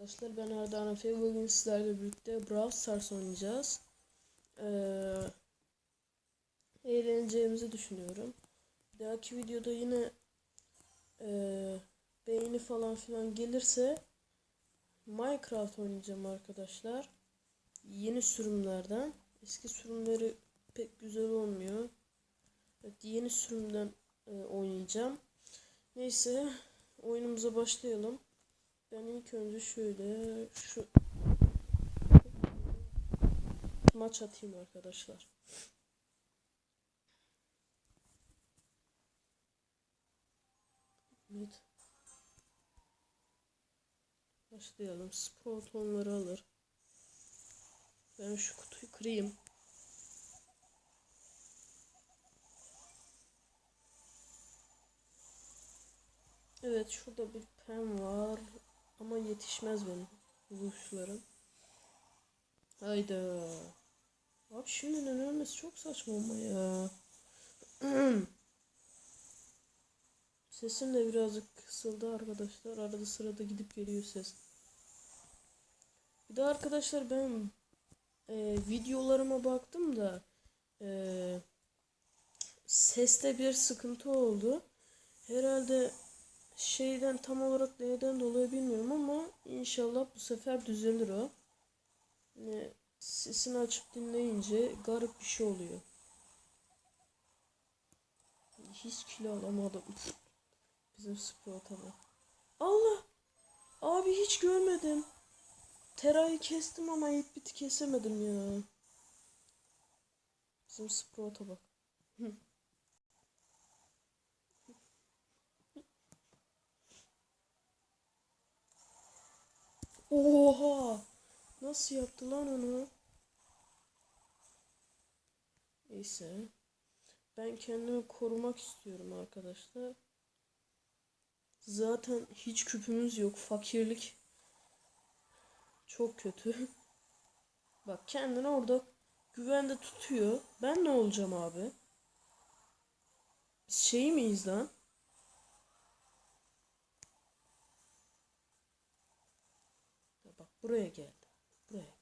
Arkadaşlar ben Arda Anafe bugün sizlerle birlikte Brawl Stars oynayacağız. Ee, eğleneceğimizi düşünüyorum. Bir dahaki videoda yine ee, beğeni falan filan gelirse Minecraft oynayacağım arkadaşlar. Yeni sürümlerden. Eski sürümleri pek güzel olmuyor. Evet, yeni sürümden e, oynayacağım. Neyse oyunumuza başlayalım. Ben ilk önce şöyle şu maç atayım arkadaşlar. Evet. Başlayalım. Sprotonları alır. Ben şu kutuyu kırayım. Evet şurada bir pen var. Ama yetişmez benim vuruşlarım. Hayda. Abi şimdiden ölmesi çok saçma ama ya. Sesim de birazcık kısıldı arkadaşlar. Arada sırada gidip geliyor ses. Bir de arkadaşlar ben e, videolarıma baktım da e, seste bir sıkıntı oldu. Herhalde şeyden tam olarak neyden dolayı bilmiyorum ama inşallah bu sefer düzelir o. Yani sesini açıp dinleyince garip bir şey oluyor. Hiç kilo alamadım. Bizim Sprout'a bak. Allah! Abi hiç görmedim. Terayı kestim ama ip biti kesemedim ya. Bizim Sprout'a bak. Oha! Nasıl yaptı lan onu? Neyse. Ben kendimi korumak istiyorum arkadaşlar. Zaten hiç küpümüz yok. Fakirlik çok kötü. Bak kendini orada güvende tutuyor. Ben ne olacağım abi? Biz şey miyiz lan? Ya bak buraya geldi. Buraya geldi.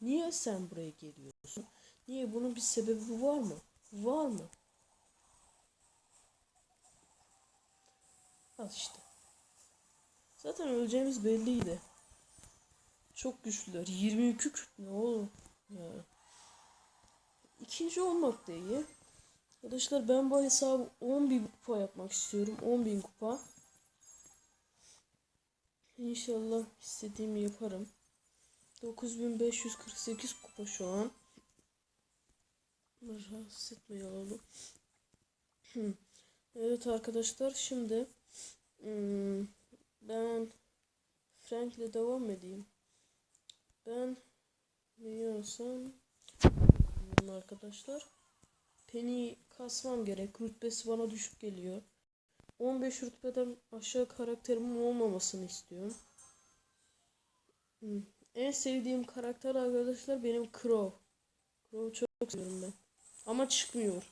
Niye sen buraya geliyorsun? Niye bunun bir sebebi var mı? Var mı? Al işte. Zaten öleceğimiz belliydi. Çok güçlüler. 22 küt ne oğlum? Ya. İkinci olmak da iyi. Arkadaşlar ben bu hesabı 10.000 kupa yapmak istiyorum. 10.000 kupa. İnşallah istediğimi yaparım. 9548 kupa şu an. Rahatsız etmeyi alalım. evet arkadaşlar şimdi hmm, ben Frank'le devam edeyim. Ben ne yapsam arkadaşlar Penny kasmam gerek. Rütbesi bana düşük geliyor. 15 rütbeden aşağı karakterimin olmamasını istiyorum. Hmm. En sevdiğim karakter arkadaşlar benim Crow. Crow'u çok seviyorum ben. Ama çıkmıyor.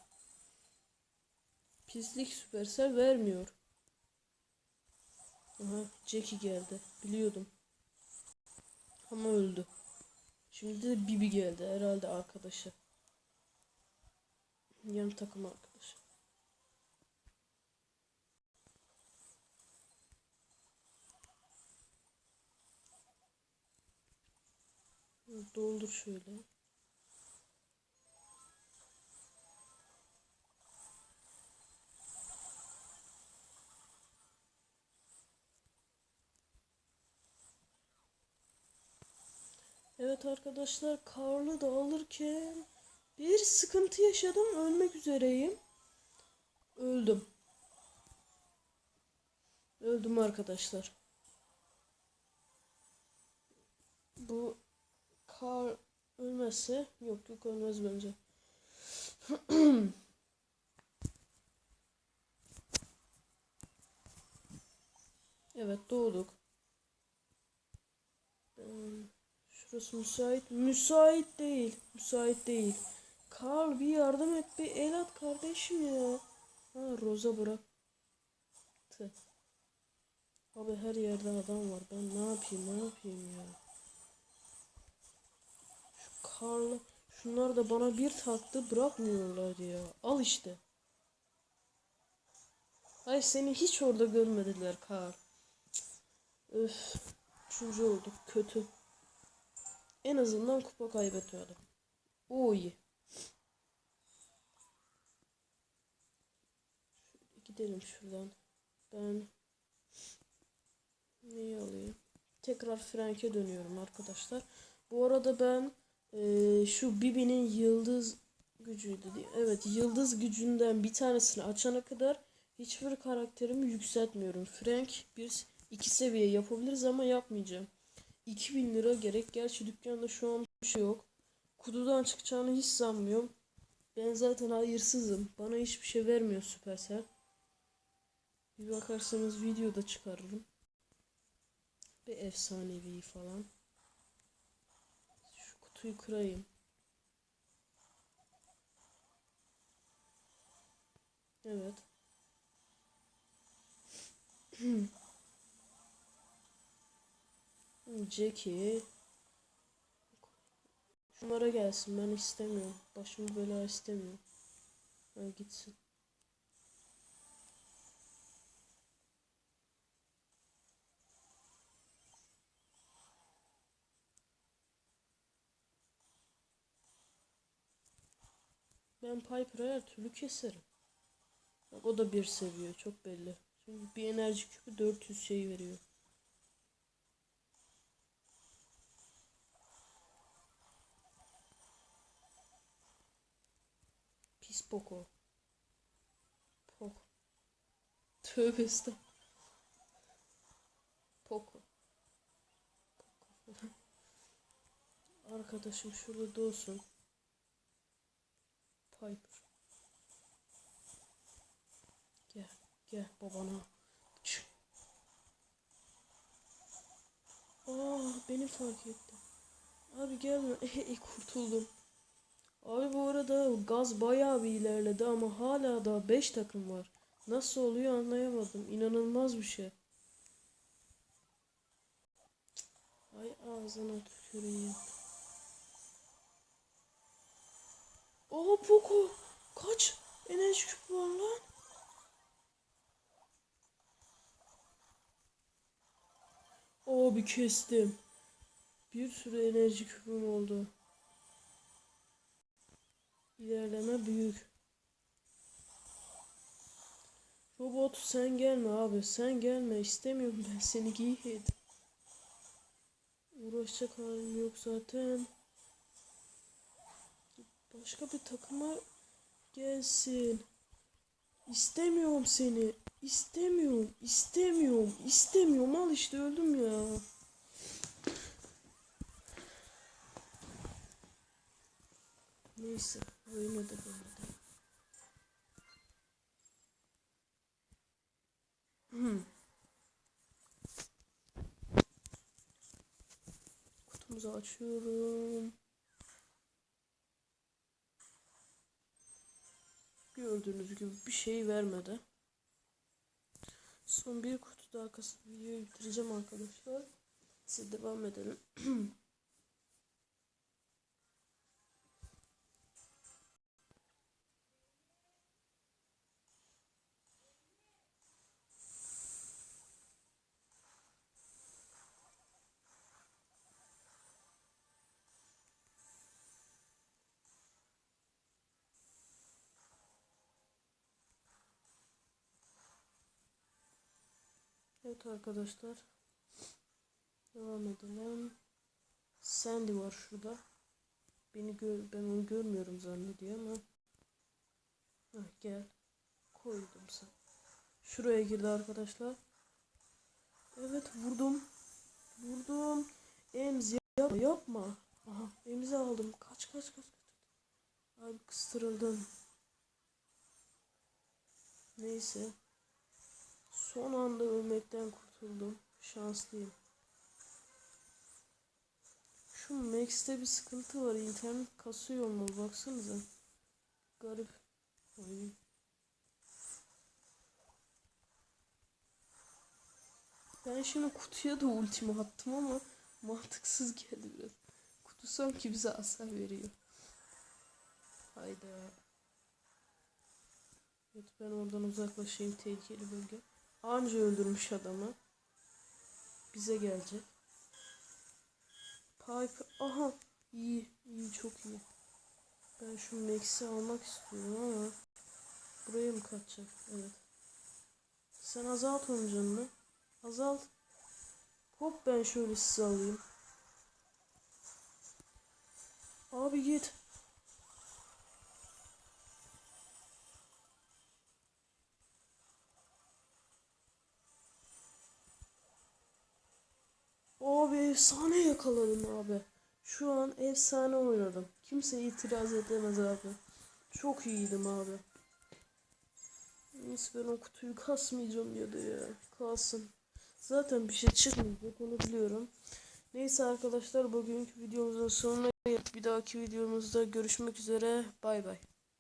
Pislik Supercell vermiyor. Aha Jackie geldi. Biliyordum. Ama öldü. Şimdi de Bibi geldi. Herhalde arkadaşı. Yan takım arkadaşı. Doldur şöyle. Evet arkadaşlar karlı da bir sıkıntı yaşadım. Ölmek üzereyim. Öldüm. Öldüm arkadaşlar. Bu kar ölmezse yok yok ölmez bence. evet doğduk. Ben... Şurası müsait. Müsait değil. Müsait değil. Karl bir yardım et. Bir el at kardeşim ya. Ha Roza bırak. Abi her yerde adam var. Ben ne yapayım ne yapayım ya. Karlı. Şunlar da bana bir taktı bırakmıyorlar ya. Al işte. Hayır seni hiç orada görmediler Kar. Öf. Üçüncü olduk. Kötü. En azından kupa kaybetmedim. O gidelim şuradan. Ben neyi alayım? Tekrar Frank'e dönüyorum arkadaşlar. Bu arada ben eee, şu Bibi'nin yıldız gücüydü diye. Evet yıldız gücünden bir tanesini açana kadar hiçbir karakterimi yükseltmiyorum. Frank bir iki seviye yapabiliriz ama yapmayacağım. 2000 lira gerek. Gerçi dükkanda şu an bir şey yok. Kutudan çıkacağını hiç sanmıyorum. Ben zaten hayırsızım. Bana hiçbir şey vermiyor Supercell. Bir bakarsanız videoda çıkarırım. Bir efsanevi falan. Kutuyu kırayım. Evet. Jackie. Şunlara gelsin ben istemiyorum. Başımı bela istemiyorum. Ha, gitsin. Ben Piper'ı her türlü keserim. Bak o da bir seviyor çok belli. Çünkü bir enerji küpü 400 şey veriyor. Pis Poco. Poco. Tövbe estağfurullah. Poco. Arkadaşım şurada dursun. Piper. Gel, gel babana. Aa, beni fark etti. Abi gelme. Kurtuldum. Abi bu arada gaz bayağı bir ilerledi ama hala da 5 takım var. Nasıl oluyor anlayamadım. İnanılmaz bir şey. Ay ağzına tüküreyim. Oha Poco. Kaç enerji küpü var lan? Abi kestim. Bir sürü enerji küpüm oldu. İlerleme büyük. Robot sen gelme abi sen gelme istemiyorum ben seni giy Uğraşacak halim yok zaten. Başka bir takıma gelsin. İstemiyorum seni. İstemiyorum. İstemiyorum. İstemiyorum. Al işte öldüm ya. Neyse. Oyunu da böyle. Hmm. Kutumuzu açıyorum. Gördüğünüz gibi bir şey vermedi. Son bir kutu daha kasıp videoyu bitireceğim arkadaşlar. Size devam edelim. Evet arkadaşlar. Devam edelim. Sandy var şurada. Beni gör ben onu görmüyorum zannediyor ama. Heh, gel. Koydum sen. Şuraya girdi arkadaşlar. Evet vurdum. Vurdum. Emzi yapma yapma. Aha emzi aldım. Kaç kaç kaç. Abi kıstırıldım. Neyse. Son anda ölmekten kurtuldum. Şanslıyım. Şu Max'te bir sıkıntı var. İnternet kasıyor mu? Baksanıza. Garip. Ay. Ben şimdi kutuya da ultimi attım ama mantıksız geldi biraz. Kutu sanki bize hasar veriyor. Hayda. Evet ben oradan uzaklaşayım tehlikeli bölge. Anca öldürmüş adamı. Bize gelecek. Piper. Aha. iyi iyi çok iyi. Ben şu Max'i almak istiyorum ama. Buraya mı kaçacak? Evet. Sen azalt onun canını. Azalt. Hop ben şöyle sizi alayım. Abi git. Abi efsane yakaladım abi. Şu an efsane oynadım. Kimse itiraz edemez abi. Çok iyiydim abi. Neyse ben o kutuyu kasmayacağım ya da ya. Kalsın. Zaten bir şey çıkmayacak onu biliyorum. Neyse arkadaşlar bugünkü videomuzun sonuna. Bir dahaki videomuzda görüşmek üzere. Bay bay.